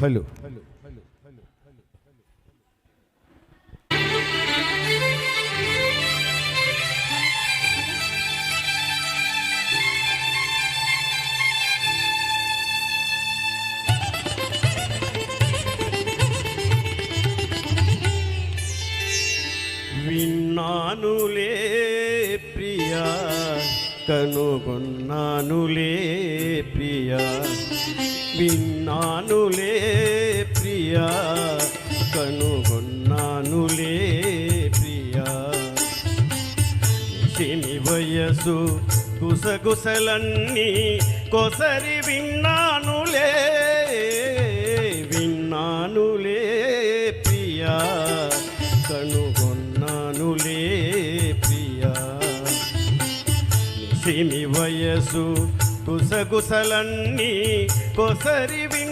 Hello. విన్నానులే Priya కనుగొన్నానులే ప్రియా. విన్నానులే సిని వయసు గుసగుసలన్నీ కొసరి విన్నానులే విన్నానులే ప్రియా కనుగొన్నానులే ప్రియా. సిని వయసు కుసగుసలన్నీ కొసరి విన్నానులే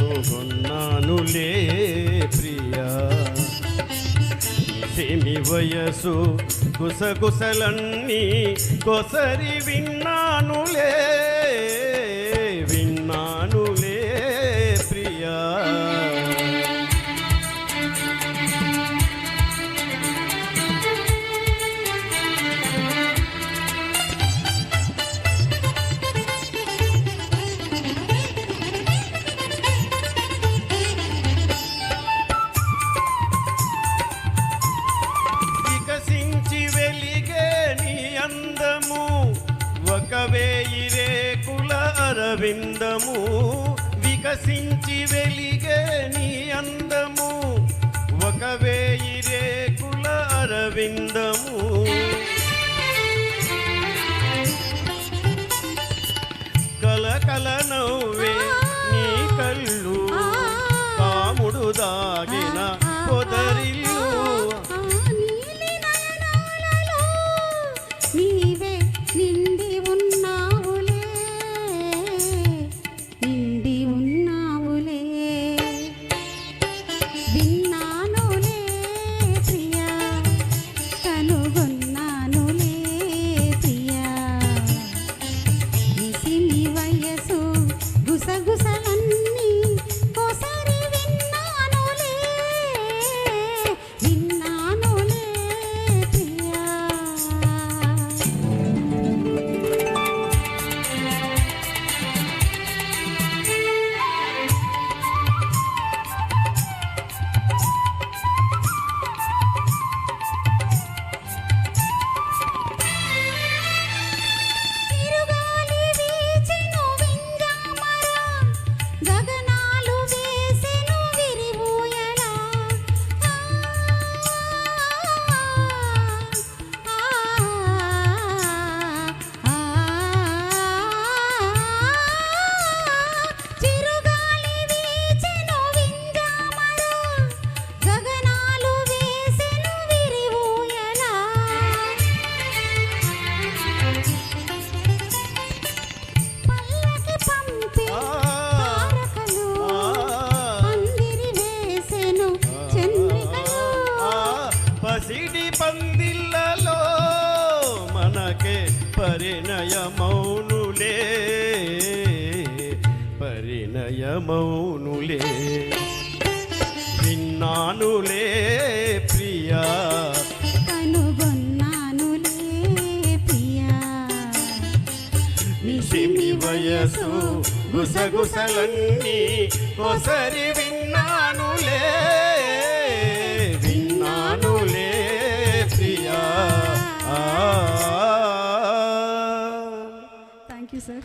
కనుగొన్నానులే ప్రియా. సెమి వయసు గుసగుసలన్నీ కొసరి విన్నానులే అరవిందము ఒక వేయి రేకుల అరవిందము వికసించి వెలిగే నీ అందము ఒక వేయి రేకుల అరవిందము. కల కల నవ్వే పసిడి పందిళ్ళలో మనకే పరిణయమౌనులే. పరిణయమౌనులే. విన్నానులే ప్రియా. వయసు గుసగుసలన్నీ కొసరి విన్నానులే. 生。